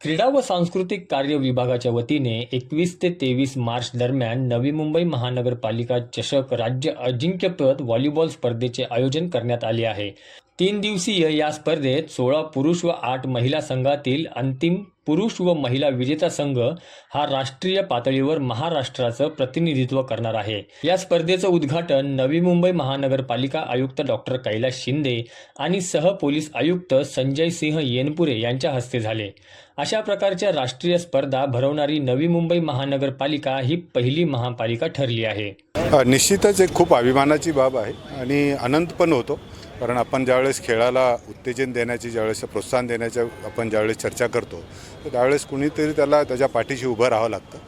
क्रीडा व सांस्कृतिक कार्य विभागाच्या वतीने एकवीस ते तेवीस मार्च दरम्यान नवी मुंबई महानगरपालिका चषक राज्य अजिंक्यपद व्हॉलीबॉल स्पर्धेचे आयोजन करण्यात आले आहे. तीन दिवसीय या स्पर्धेत सोळा पुरुष व आठ महिला संघातील अंतिम पुरुष व महिला विजेता संघ हा राष्ट्रीय पातळीवर महाराष्ट्राचं प्रतिनिधित्व करणार आहे. या स्पर्धेचं उद्घाटन नवी मुंबई महानगरपालिका आयुक्त डॉक्टर कैलास शिंदे आणि सह पोलीस आयुक्त संजय सिंह येनपुरे यांच्या हस्ते झाले. अशा प्रकारच्या राष्ट्रीय स्पर्धा भरवणारी नवी मुंबई महानगरपालिका ही पहिली महापालिका ठरली आहे. निश्चितच एक खूप अभिमानाची बाब आहे आणि आनंद पण होतो. कारण आपण ज्यावेळेस खेळाला उत्तेजन देण्याची ज्यावेळेस प्रोत्साहन देण्याच्या आपण ज्यावेळेस चर्चा करतो तर त्यावेळेस कुणीतरी त्याला त्याच्या पाठीशी उभं राहावं लागतं.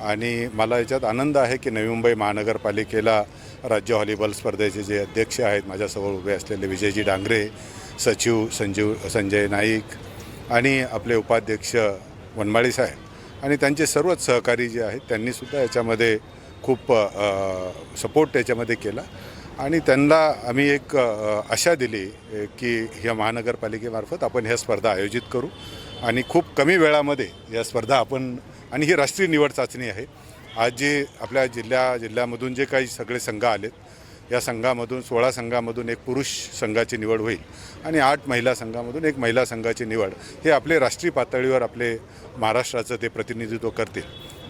आणि मला याच्यात आनंद आहे की नवी मुंबई महानगरपालिकेला राज्य व्हॉलीबॉल स्पर्धेचे जे अध्यक्ष आहेत माझ्यासमोर उभे असलेले विजयजी डांगरे सचिव संजीव संजय नाईक आणि आपले उपाध्यक्ष वनमाळी साहेब. आणि त्यांचे सर्वच सहकारी जे आहेत त्यांनीसुद्धा याच्यामध्ये खूप सपोर्ट त्याच्यामध्ये केला. आणि त्यांना आम्ही एक आशा दिली की ह्या महानगरपालिकेमार्फत आपण ह्या स्पर्धा आयोजित करू. आणि खूप कमी वेळामध्ये या स्पर्धा आपण आणि ही राष्ट्रीय निवड चाचणी आहे. आज जे आपल्या जिल्ह्या जिल्ह्यामधून जे काही सगळे संघ आलेत या संघामधून सोळा संघामधून एक पुरुष संघाची निवड होईल आणि आठ महिला संघामधून एक महिला संघाची निवड. हे आपले राष्ट्रीय पातळीवर आपले महाराष्ट्राचं ते प्रतिनिधित्व करतील.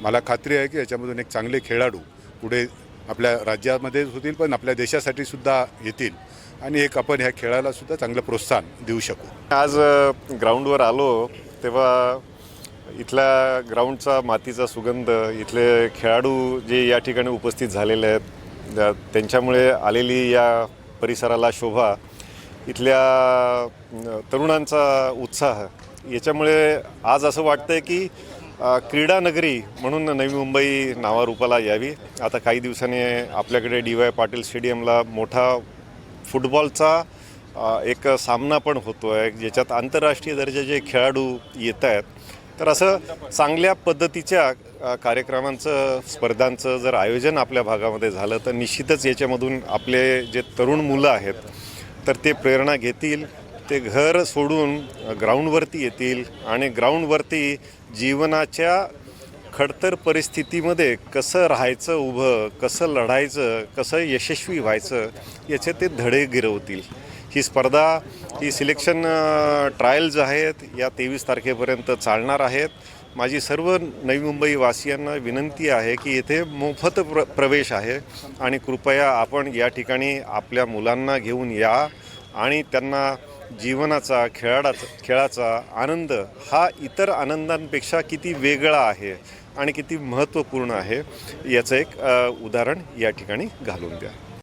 मला खात्री आहे की याच्यामधून एक चांगले खेळाडू पुढे आपल्या राज्यामध्ये होतील पण आपल्या देशासाठी सुद्धा येतील. आणि एक आपण ह्या खेळाला सुद्धा चांगलं प्रोत्साहन देऊ शकू. आज ग्राउंडवर आलो तेव्हा इथल्या ग्राउंडचा मातीचा सुगंध इथले खेळाडू जे या ठिकाणी उपस्थित झालेले आहेत त्यांच्यामुळे आलेली या परिसराला शोभा इथल्या तरुणांचा उत्साह याच्यामुळे आज असं वाटतंय की क्रीडा नगरी म्हणून नवी मुंबई नावारूपाला यावी. आता काही दिवसांनी आपल्याकडे डी वाय पाटील स्टेडियमला मोठा फुटबॉलचा एक सामना पण होतो आहे ज्याच्यात आंतरराष्ट्रीय दर्जाचे खेळाडू येत आहेत. तर असं चांगल्या पद्धतीच्या कार्यक्रमांचं स्पर्धांचं जर आयोजन आपल्या भागामध्ये झालं तर निश्चितच याच्यामधून आपले जे तरुण मुलं आहेत तर ते प्रेरणा घेतील. ते घर सोडून ग्राउंडवरती येतील आणि ग्राउंडवरती जीवनाच्या खडतर परिस्थितीमध्ये कसं राहायचं उभं कसं लढायचं कसं यशस्वी व्हायचं याचे ते धडे गिरवतील. ही स्पर्धा ही सिलेक्शन ट्रायल्स आहेत या तेवीस तारखेपर्यंत चालणार आहेत. माझी सर्व नवी मुंबई वासियांना विनंती आहे की येथे मोफत प्र प्रवेश आहे आणि कृपया आपण या ठिकाणी आपल्या मुलांना घेऊन या आणि त्यांना जीवनाचा खेळाडाचा खेळाचा आनंद हा इतर आनंदांपेक्षा किती वेगळा आहे आणि किती महत्त्वपूर्ण आहे याचं एक उदाहरण या ठिकाणी घालून द्या.